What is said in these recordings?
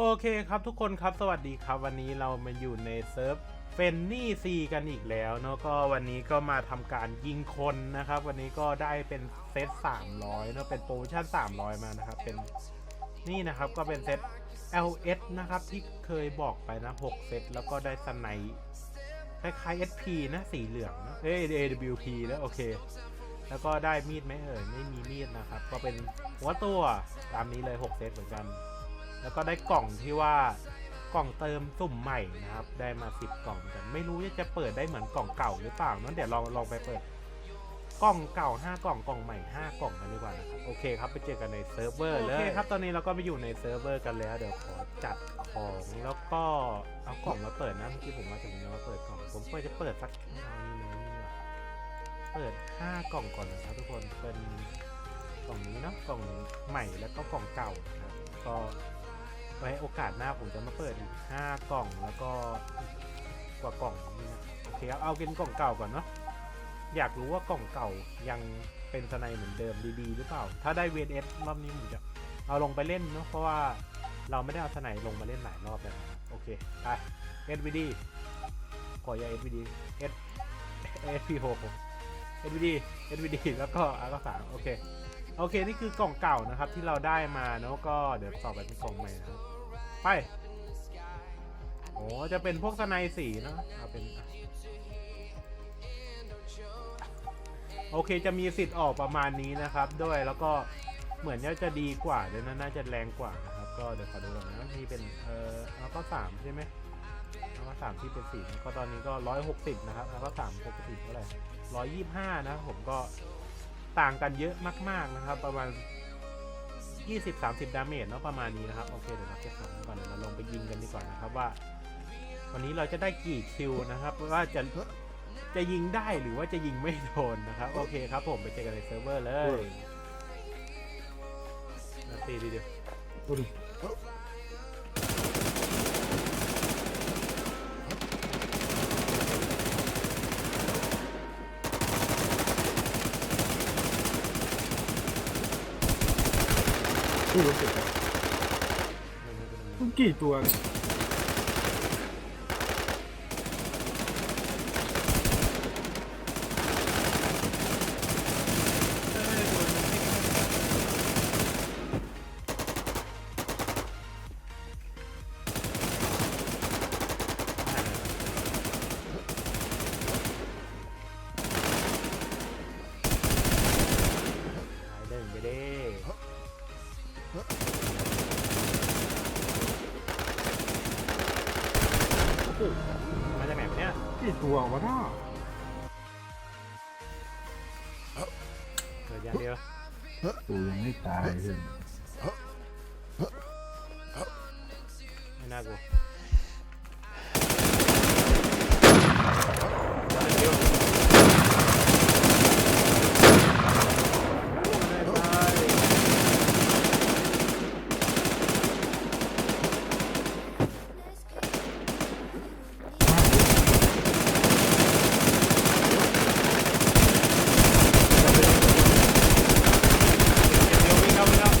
โอเคครับทุกคนครับสวัสดีครับ วันนี้เรามาอยู่ในเซิร์ฟเฟนนี่ซีกันอีกแล้วเนาะก็วันนี้ก็มาทำการยิงคนนะครับ วันนี้ก็ได้เป็นเซต300เนาะเป็นโปรโมชั่น 300 มานะครับ เป็นนี่นะครับก็เป็นเซต LS นะครับ ที่เคยบอกไปนะ 6 เซตแล้วก็ได้สไนป์คล้ายๆ SP นะสีเหลืองนะเอ้ AWP แล้วโอเค แล้วก็ได้มีดไหมเอ่ยไม่มีมีดนะครับ ก็เป็นหัวตัวตามนี้เลย 6 เซตเหมือนกัน แล้วก็ได้กล่องที่ว่ากล่องเติมสุ่มใหม่นะครับ ได้มา 10 กล่องเหมือนกันไม่รู้ว่าจะเปิดได้เหมือนกล่องเก่าหรือเปล่านั้นเดี๋ยวลองลองไปเปิดกล่องเก่า 5 กล่องกล่องใหม่ 5 กล่องกันดีกว่านะครับโอเคครับไปเจอกันในเซิร์ฟเวอร์เลยโอเคครับตอนนี้เราก็ไปอยู่ในเซิร์ฟเวอร์กันแล้วเดี๋ยวขอจัดของแล้วก็เอากล่องมาเปิดนะเมื่อกี้ผมมาถึงแล้วมาเปิดกล่องผมก็จะเปิดสักเอานี่เลยนี่ดีกว่าเปิด 5 กล่องก่อนนะครับทุกคนเป็นกล่องนี้เนาะกล่องใหม่แล้วก็กล่องเก่านะครับก็ ไว้โอกาสหน้าผมจะมาเปิดอีก 5 กล่องแล้วก็กว่ากล่องนี่นะโอเคเอาเป็นกล่องเก่าก่อนเนาะอยากรู้ว่ากล่องเก่ายังเป็นสไนเหมือนเดิมดีๆหรือเปล่า ถ้าได้ VS รอบนี้ผมจะเอาลงไปเล่นเนาะเพราะว่าเราไม่ได้เอาสไนลงมาเล่นหลายรอบแล้วนะครับโอเคไป SVD ขอยา SVD S SP6 SVD SVD แล้วก็อาร์ก็สามโอเค โอเค นี่คือกล่องเก่านะครับที่เราได้มาเนาะก็เดี๋ยวต่อไปเป็นกล่องใหม่นะครับไปโอ้จะเป็นพวกสไนสีเนาะเอาเป็นโอเคจะมีสิทธิ์ออกประมาณนี้นะครับ ด้วยแล้วก็เหมือนว่าจะดีกว่าเดี๋ยวน่าจะแรงกว่านะครับ ก็เดี๋ยวขอดูก่อนนะนี่เป็นเอ่อแล้วก็สามใช่ไหมแล้วก็สามที่เป็นสีก็ตอนนี้ก็ร้อยหกสิบนะครับแล้วก็สามปกติเท่าไหร่ร้อยยี่สิบห้านะผมก็ ต่างกันเยอะมาก ๆนะครับ ประมาณ 20-30 ดาเมจเนาะประมาณนี้นะครับ โอเคเดี๋ยวเราเก็บของก่อนเดี๋ยวเราลงไปยิงกันดีกว่านะครับว่า วันนี้เราจะได้กี่คิวนะครับว่าจะจะยิงได้หรือว่าจะยิงไม่โดนนะครับ โอเคครับผมไปเจอกันในเซิร์ฟเวอร์เลยนาทีเดียว รู้สึกมันกี่ตัวเนี่ย ตัววะน้าเกิดอย่างเดียวตัวยังไม่ตายเลยไม่น่ากลัววิ่งเข้าวิ่งเข้า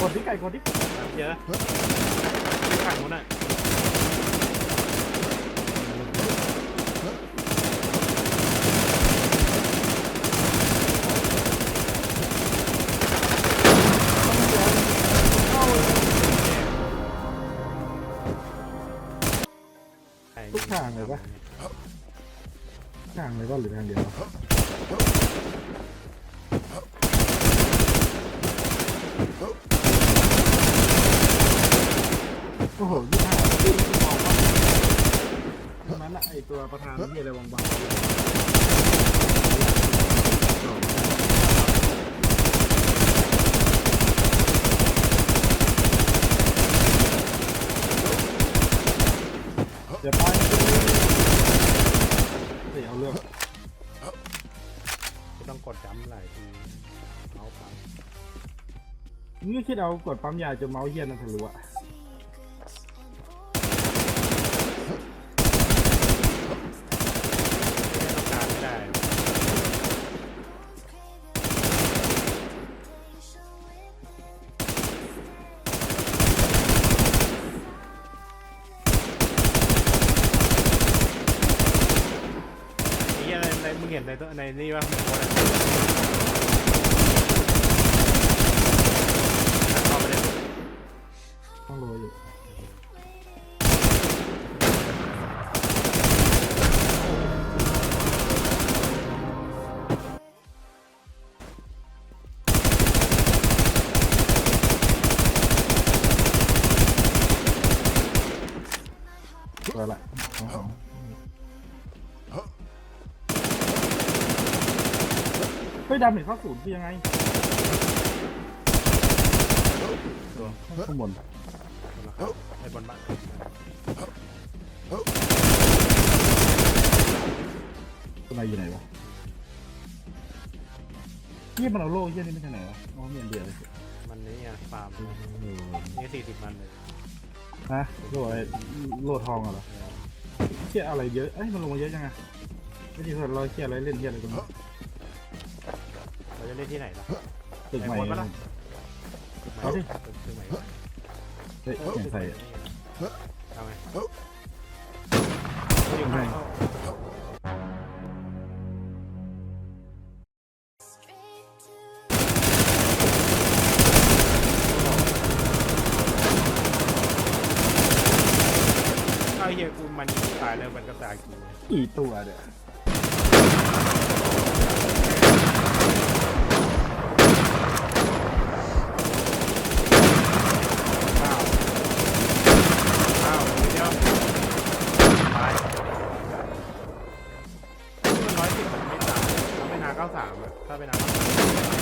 ก ดที่ไก่กดที่ เยอะไม่ขังมันอะ ทุกทาง เลยปะทางเลยปะหรือทางเดียวโอ้โหยี่ห้าที่มองว่าตรงนั้นอะไอตัวประธานนี่อะไรบางๆเดี๋ยวไป ดจำหลายทีเมาส์ปั๊มนี่คิดเอากดปั๊มยาจนเมาส์เฮียนนทะลุอะ ห็นในตัวในนี่ว่า ดำหนึ่งเข้าศูนย์คือยังไงตัวข้างบนไอ้บนบ้านตัวไหนอยู่ไหนวะเยี่ยมันเอาโล่เยี่ยนี่ไม่ใช่ไหนวะอ๋อมีอันเดียวเลยมันนี่อะฟาร์มเออนี่สี่สิบมันเลยฮะโล่อะไรโล่ทองเหรอเชี่ยอะไรเยอะเอ้ยมันลงมาเยอะจังอะไม่ใช่เราเชี่ยอะไรเล่นเชี่ยอะไรตรงนี้ เราจะเล่นที่ไหนล่ะตึกใหม่ไอ้โพสต์ปะล่ะเอาดิตึกไหนเฮ้ยแข่งใส่อะ ทำไมไม่ ไอ้เหี้ยกูมันยิงตายแล้วมันก็ตายกู กี่ตัวเด้อ ข้าวข้าวเดียวตายมันร้อยสิบมันไม่ตายถ้าเป็นนาเก้าสามอะถ้าเป็นนาเก้าสาม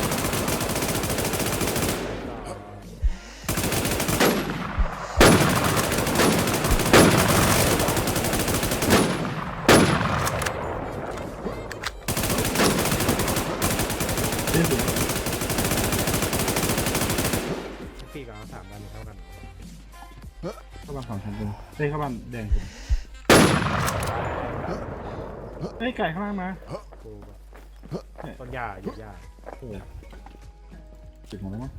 เล่นถึงสี่กับสามกันเท่ากันเข้าบ้านสองชั้นเป็นเฮ้ยเข้าบ้านแดงเฮ้ยไก่ข้างล่างมากูแบบต้นหญ้าหยุดหญ้าเออติดหมดแล้วมั้ง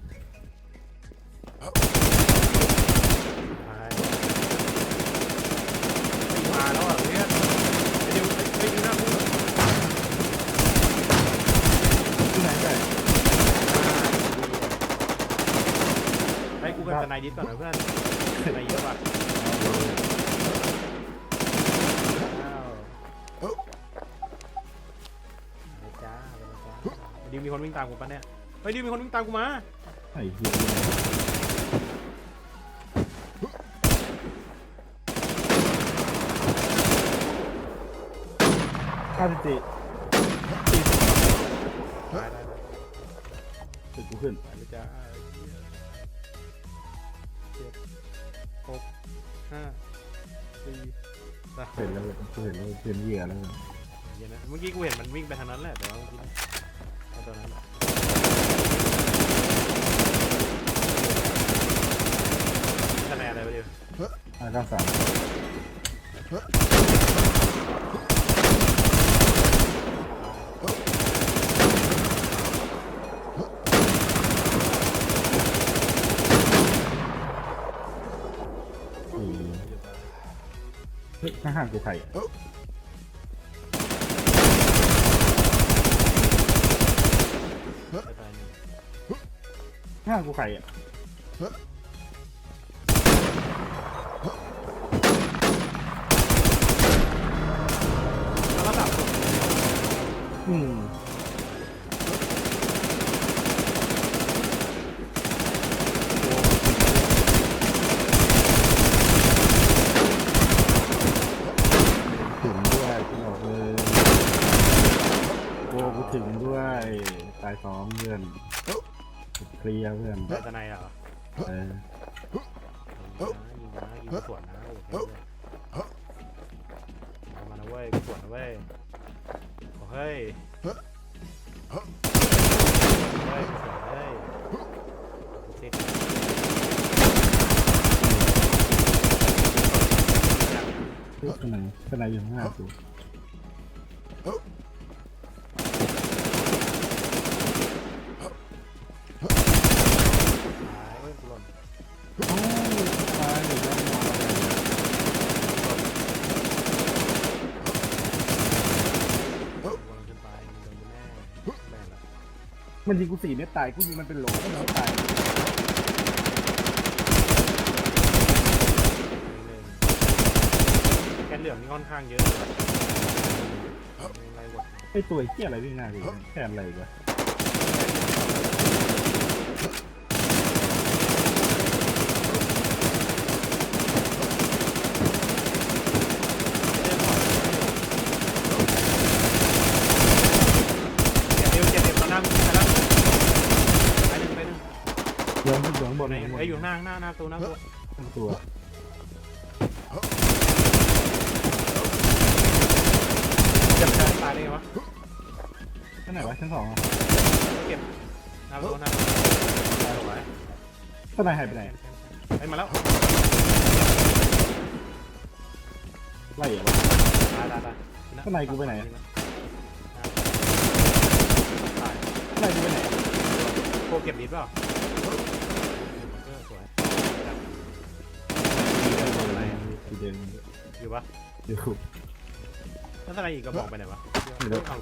ตายมาแล้วอะเพื่อนไปดูไปดูหน้ากู ที่ไหนไก่ ให้ กูกับทนายดิสก่อนนะเพื่อนทนายเยอะป่ะอ้าวไปจ้าไปจ้าดิวมีคนวิ่งตามกูปะเนี่ยเฮ้ยดิวมีคนวิ่งตามกูมาไอ้เหี้ยข้าสิติได้ได้ได้ตึกกูขึ้นไปเลยจ้าเหกห้าสี่สามเห็นแล้วกูเห็นแล้วเป็นเหยื่อแล้วเย็นนะเมื่อกี้กูเห็นมันวิ่งไปทางนั้นแหละแต่ว่าเมื่อกี้ไอ้ตัวนั้นแหละคะแนนอะไรวะเดียวอ่าเก้าสาม ข้างๆกูไข่อะไปไปหนึ่งข้างๆกูไข่อะแล้วก็สับอืมถึงด้วยกูบอกเลยโอ้กูถึงด้วย ตายสองเพื่อนเคลียร์เพื่อนไปทนายเหรอเออยิงนะยิงนะยิงสวนนะโอ้โหเอามานะเว้ยกูสวนนะเว้ยโอ้เฮ้ยเฮ้ยกูสวนเฮ้ยกูติดเฮ้ยข้างในข้างในอยู่ข้างหน้ากูต มันยิงกูสี่เมตรตายกูยิงมันเป็นโหลก็มันตายแกนเหลืองนี่ค่อนข้างเยอะเลยไม่ไล่กดไอ้ตัวไอ้เหี้ยอะไรวิ่งหน้าดิแค่อะไรวะ เจ็บเจ็บเจ็บมานั่งไปแล้วไปหนึ่งไปหนึ่ง เดี๋ยวมันอยู่ข้างบน ไหน ข้างบน ไอ้ ยอยู่หน้าหน้าหน้าตัวหน้าตัวทั้งตัวเจ็บตายได้ไงวะชั้นไหนวะชั้นสองอะเก็บหน้าตัวหน้าตัวตายหรอวะข้างในหายไปไหนไอ้ยมาแล้วไล่เหรอวะ ตายตายตายข้างในกูไปไหน ตายไล่กูไปไหนโคเก็บนิดเปล่า กูเดินอยู่ปะอยู่ แล้วอะไรอีกกระบอกไปไหนวะไม่รู้ เอา